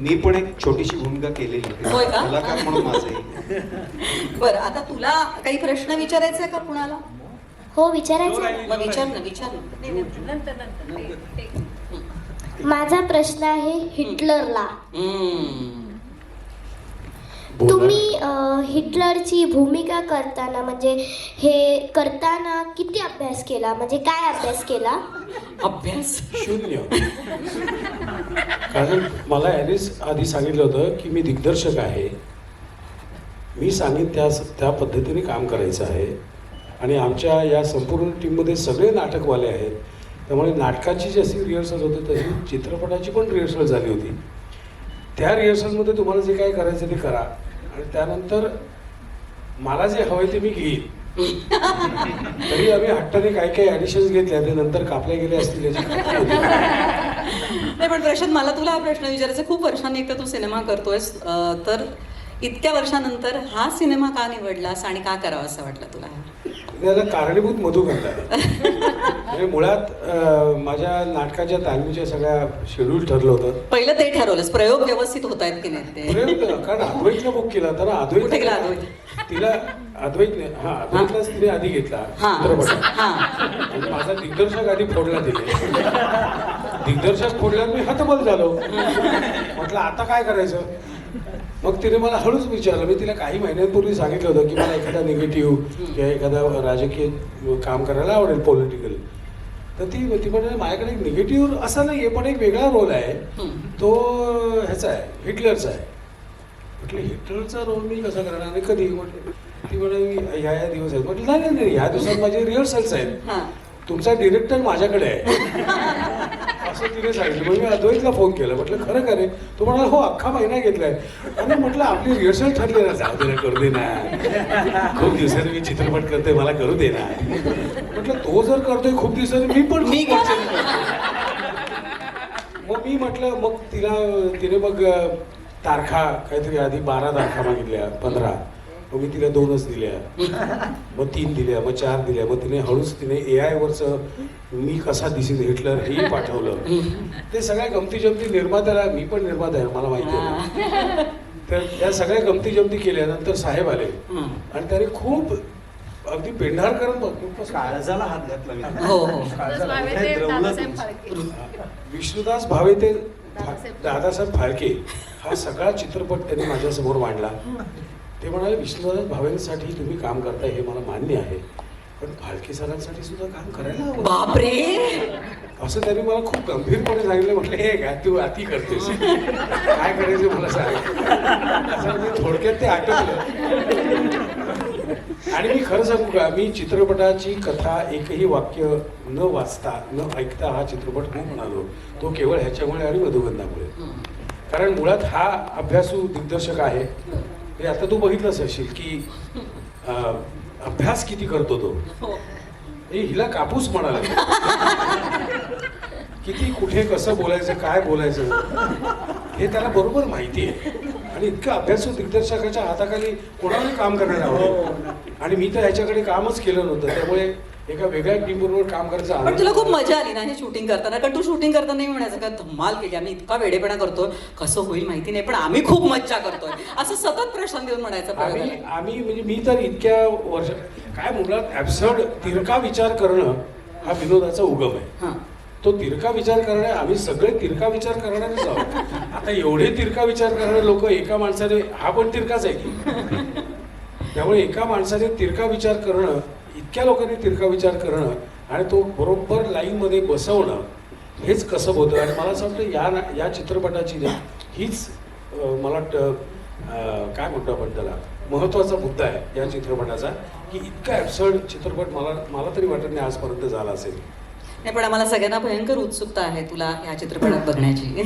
मी पण एक छोटीशी भूमिका केलेली. होय का? कलाकार म्हणून माझं. बरं आता तुला काही प्रश्न विचारायचा आहे का कुणाला? हो विचारायचं आहे. मग विचार ना विचार ना. माझा प्रश्न आहे हिटलरला. हम्म. तुम्ही अं, हिटलरची भूमिका करताना म्हणजे हे करताना किती अभ्यास केला? म्हणजे काय अभ्यास केला? अभ्यास शून्य. कारण मला यानेच आधी सांगितलं होतं की मी दिग्दर्शक आहे. मी सांगेन त्या त्या पद्धतीने काम करायचं आहे. आणि आमच्या या संपूर्ण टीममध्ये सगळे नाटकवाले आहेत. त्यामुळे नाटकाची जशी रिहर्सल होती तशी चित्रपटाची पण रिहर्सल झाली होती. त्या रिहर्सलमध्ये तुम्हाला जे काय करायचं ते करा. आणि त्यानंतर मला जे हवंय ते मी घेईन. तरी आम्ही हट्टाने काही काही ॲडिशन्स घेतल्या ते नंतर कापल्या गेल्या असतील याची. नाही पण प्रशांत मला तुला हा प्रश्न विचारायचा. खूप वर्षांनी एकदा तू सिनेमा करतोयस तर इतक्या वर्षानंतर हा सिनेमा का निवडलास आणि का करावा असं वाटलं तुला त्याला कारणीभूत मधुगंध आहे म्हणजे मुळात अं, माझ्या नाटकाच्या तालमीच्या सगळ्या शेड्यूल ठरलं होतं. पहिलं ते ठरवलंस प्रयोग व्यवस्थित होत आहेत की नाही ते? प्रयोग कारण अद्वैतला बुक केला ना अद्वैत कुठे गेला अद्वैत? तिला अद्वैतने हा अद्वैतलाच तिने आधी घेतला हा चित्रपटात. हा. आणि माझा दिग्दर्शक आधी फोडला दिले दिग्दर्शक फोडल्यावर मी हतबल झालो. म्हटलं आता काय करायचं? मग तिने मला हळूच विचारलं मी तिला काही महिन्यांपूर्वी सांगितलं होतं की मला एखादा निगेटिव्ह किंवा एखादा राजकीय काम करायला आवडेल पॉलिटिकल तर ती ती म्हणजे माझ्याकडे एक निगेटिव्ह असा नाही आहे पण एक वेगळा रोल आहे. तो ह्याचा आहे हिटलरचा आहे. म्हटलं हिटलरचा रोल मी कसा करणार? आणि कधी? म्हटलं ती म्हणे ह्या ह्या दिवस आहेत. म्हटलं नाही नाही, नाही ह्या दिवसात माझे रिहर्सल्स आहेत. हा. तुमचा डिरेक्टर माझ्याकडे आहे. असं तिने सांगितलं. मग मी अद्वैतला फोन केला. म्हटलं खरं का रे? तो म्हणाला हो अख्खा महिना घेतलाय. आणि म्हटलं आपली रिहर्सल ठरली ना. जाऊ दे ना करू दे ना. खूप दिवसांनी मी चित्रपट करतोय मला करू दे ना. म्हटलं तो जर करतोय खूप दिवसांनी मी पण मी. मग मी म्हटलं मग तिला तिने मग तारखा काहीतरी आधी बारा तारखा मागितल्या पंधरा. मग मी तिला दोनच दिल्या मग तीन दिल्या मग चार दिल्या मग तिने हळूच तिने ए आय वरचं मी कसा दिसेल हिटलर हेही पाठवलं ते सगळ्या गमती जमती निर्मात्याला मी पण निर्माता आहे मला माहिती आहे ना. तर त्या सगळ्या गमती जमती केल्यानंतर साहेब आले. आणि त्याने खूप अगदी पेंढार खूपच काळजाला हात घातला मी हो हो हे. विष्णुदास भावे ते दादासाहेब. दादासाहेब फाळके हा सगळा चित्रपट त्यांनी माझ्यासमोर मांडला ते म्हणाले विष्णुदास भावेंसाठी तुम्ही काम करताय हे मला मान्य आहे. पण फाळके सरांसाठी सुद्धा काम करायला हवं. बापरे! असं त्यांनी मला खूप गंभीरपणे सांगितलं. म्हटलं हे काय तू अति करतेस. काय करायचं मला सांग. असं म्हणजे थोडक्यात ते आटवलं आणि मी खरं सांगू का मी चित्रपटाची कथा एकही वाक्य न वाचता न ऐकता हा चित्रपट खूप म्हणालो. तो केवळ ह्याच्यामुळे आणि मधुगंधामुळे कारण मुळात हा अभ्यासू दिग्दर्शक आहे. हे आता तू बघितलंच असशील की अभ्यास किती करतो तो? हो. ए, हिला कापूस म्हणाला. किती कुठे कसं बोलायचं काय बोलायचं? हे त्याला बरोबर माहिती आहे. आणि इतकं अभ्यासू दिग्दर्शकाच्या हाताखाली कोणालाही काम करायला आवडेल. आणि मी तर ह्याच्याकडे कामच केलं नव्हतं. त्यामुळे एका वेगळ्या टीम बरोबर काम करायचं पण तुला खूप. मजा आली ना हे शूटिंग करताना? कारण तू शूटिंग करताना नाही म्हणायचं का धमाल केली आम्ही इतका वेडेपणा करतोय. कसं होईल माहिती नाही पण आम्ही खूप मज्जा करतोय. असं सतत प्रश्न देऊन म्हणायचं आम्ही प्रयोगाला. आम्ही म्हणजे मी तर इतक्या वर्ष काय मुळात ऍब्सर्ड तिरका विचार करणं हा विनोदाचा उगम आहे. हां. तो तिरका विचार करणे आम्ही सगळे तिरका विचार करणारेच आहोत. आता एवढे तिरका विचार करणारे लोक एका माणसाने हा पण तिरकाच आहे की. त्यामुळे एका माणसाने तिरका विचार करणं इतक्या लोकांनी तिरका विचार करणं आणि तो बरोबर लाईनमध्ये बसवणं हेच कसं होतं आणि मला असं वाटतं या ना- या चित्रपटाची हीच मला वाटतं काय म्हणतो आपण त्याला? महत्त्वाचा मुद्दा आहे या चित्रपटाचा की इतका ॲबसर्ड चित्रपट मला मला तरी वाटत नाही आजपर्यंत झाला असेल. नाही पण आम्हाला सगळ्यांना भयंकर उत्सुकता आहे तुला या चित्रपटात बघण्याची.